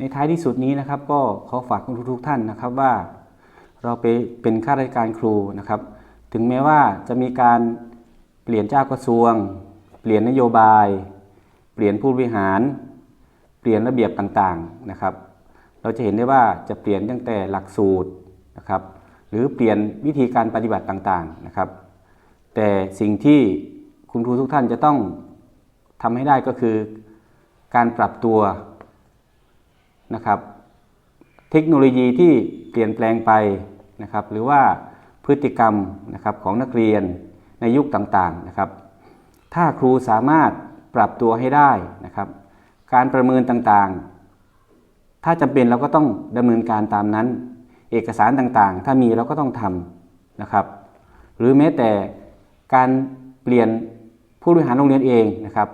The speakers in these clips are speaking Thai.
ในท้ายที่สุดนี้นะครับ ก็ขอฝากคุณครูทุกท่านนะครับว่า เราไปเป็นข้าราชการครูนะครับ ถึงแม้ว่าจะมีการเปลี่ยนเจ้ากระทรวง เปลี่ยนนโยบาย เปลี่ยนผู้บริหาร เปลี่ยนระเบียบต่างๆนะครับ เราจะเห็นได้ว่าจะเปลี่ยนตั้งแต่หลักสูตรนะครับ หรือเปลี่ยนวิธีการปฏิบัติต่างๆนะครับ แต่สิ่งที่คุณครูทุกท่านจะต้องทำให้ได้ก็คือการปรับตัว นะครับ เทคโนโลยีที่เปลี่ยนแปลงไปนะครับ หรือว่าพฤติกรรมนะครับของนักเรียนในยุคต่างๆนะครับ ถ้าครูสามารถปรับตัวให้ได้นะครับ การประเมินต่างๆ ถ้าจำเป็นเราก็ต้องดำเนินการตามนั้น เอกสารต่างๆ ถ้ามีเราก็ต้องทำนะครับ หรือแม้แต่การเปลี่ยนผู้บริหารโรงเรียนเองนะครับ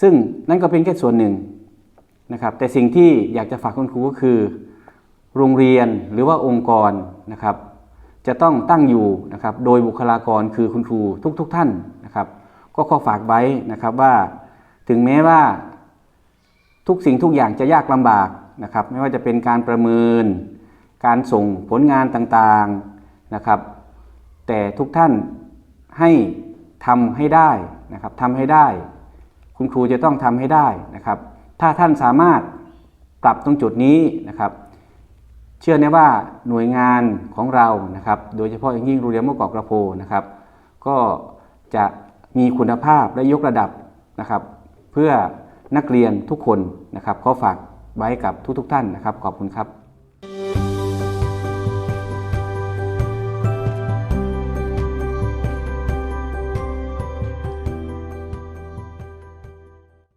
ซึ่งนั่นก็เป็นแค่ส่วนหนึ่ง นะครับแต่สิ่งที่อยากจะฝากคุณครูก็คือ โรงเรียนหรือว่าองค์กรนะครับ จะต้องตั้งอยู่นะครับโดยบุคลากรคือคุณครูทุกๆทท่านนะครับ ก็ขอฝากไว้นะครับว่าถึงแม้ว่าทุกสิ่งทุกอย่างจะยากลำบากนะครับ ไม่ว่าจะเป็นการประเมิน การส่งผลงานต่างๆนะครับ แต่ทุกท่านให้ทำให้ได้นะครับทำให้ได้ คุณครูจะต้องทำให้ได้นะครับ ถ้าท่านสามารถปรับตรงจุดนี้นะครับ เชื่อแน่ว่าหน่วยงานของเรานะครับ โดยเฉพาะอย่างยิ่งโรงเรียนมะกอกกระโพนะครับ ก็จะมีคุณภาพและยกระดับนะครับ เพื่อนักเรียนทุกคนนะครับขอฝากไว้กับทุกๆทท่านนะครับ ขอบคุณครับ